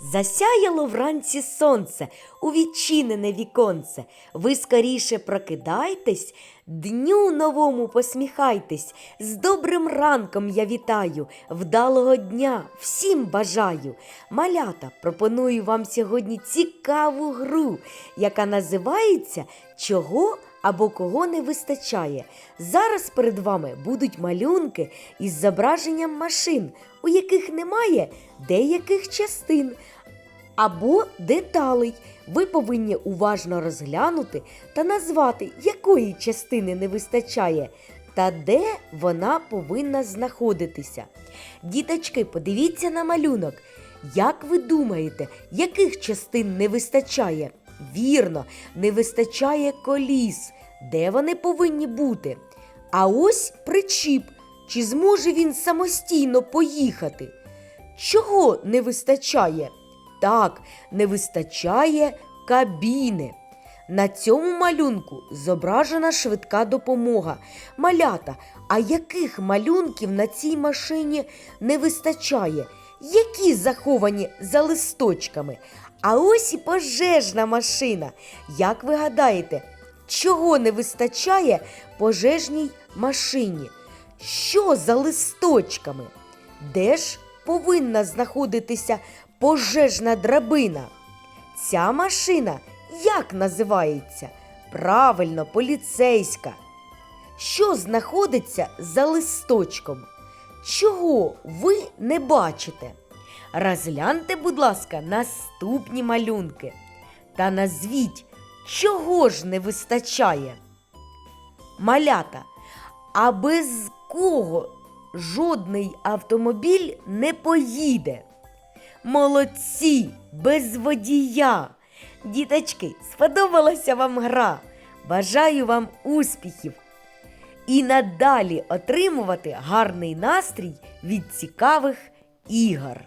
Засяяло вранці сонце у відчинене віконце. Ви скоріше прокидайтесь, дню новому посміхайтесь. З добрим ранком я вітаю, вдалого дня всім бажаю. Малята, пропоную вам сьогодні цікаву гру, яка називається Чого або кого не вистачає. Зараз перед вами будуть малюнки із зображенням машин, у яких немає деяких частин або деталей. Ви повинні уважно розглянути та назвати, якої частини не вистачає та де вона повинна знаходитися. Діточки, подивіться на малюнок. Як ви думаєте, яких частин не вистачає? Вірно, не вистачає коліс. Де вони повинні бути? А ось причіп. Чи зможе він самостійно поїхати? Чого не вистачає? Так, не вистачає кабіни. На цьому малюнку зображена швидка допомога. Малята, а яких малюнків на цій машині не вистачає? Які заховані за листочками? А ось і пожежна машина. Як ви гадаєте, чого не вистачає пожежній машині? Що за листочками? Де ж повинна знаходитися пожежна драбина? Ця машина як називається? Правильно, поліцейська. Що знаходиться за листочком? Чого ви не бачите? Розгляньте, будь ласка, наступні малюнки та назвіть, чого ж не вистачає. Малята, а без кого жодний автомобіль не поїде? Молодці, без водія. Діточки, сподобалася вам гра. Бажаю вам успіхів і надалі отримувати гарний настрій від цікавих ігор.